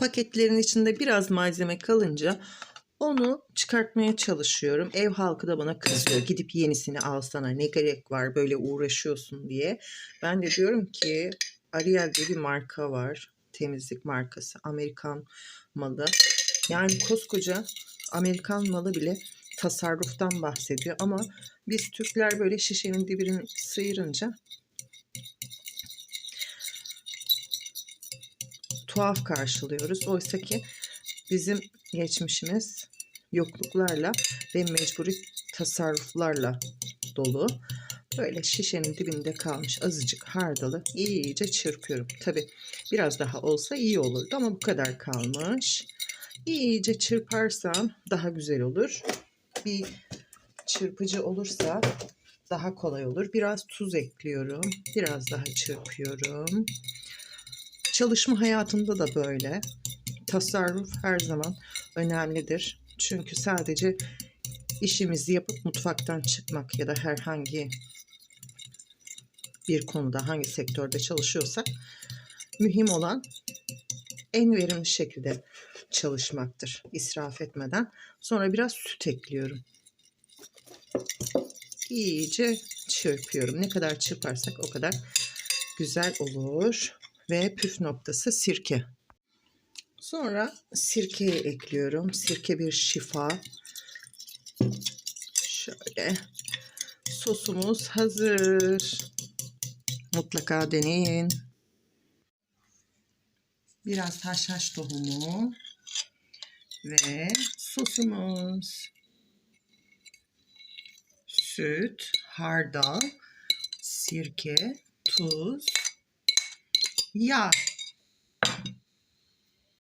Paketlerin içinde biraz malzeme kalınca onu çıkartmaya çalışıyorum. Ev halkı da bana kızıyor. Gidip yenisini alsana ne gerek var böyle uğraşıyorsun diye. Ben de diyorum ki Ariel diye bir marka var. Temizlik markası. Amerikan malı. Yani koskoca Amerikan malı bile tasarruftan bahsediyor. Ama biz Türkler böyle şişenin dibini sıyırınca tuhaf karşılıyoruz. Oysa ki bizim geçmişimiz yokluklarla ve mecburi tasarruflarla dolu. Böyle şişenin dibinde kalmış azıcık hardalı iyice çırpıyorum. Tabi biraz daha olsa iyi olurdu ama bu kadar kalmış. İyice çırparsam daha güzel olur. Bir çırpıcı olursa daha kolay olur. Biraz tuz ekliyorum. Biraz daha çırpıyorum. Çalışma hayatında da böyle. Tasarruf her zaman önemlidir. Çünkü sadece işimizi yapıp mutfaktan çıkmak ya da herhangi bir konuda hangi sektörde çalışıyorsak mühim olan en verimli şekilde çalışmaktır. İsraf etmeden. Sonra biraz süt ekliyorum. İyice çırpıyorum. Ne kadar çırparsak o kadar güzel olur. Ve püf noktası sirke. Sonra sirkeyi ekliyorum. Sirke bir şifa. Şöyle. Sosumuz hazır. Mutlaka deneyin. Biraz haşhaş tohumu ve sosumuz. Süt, hardal, sirke, tuz, 呀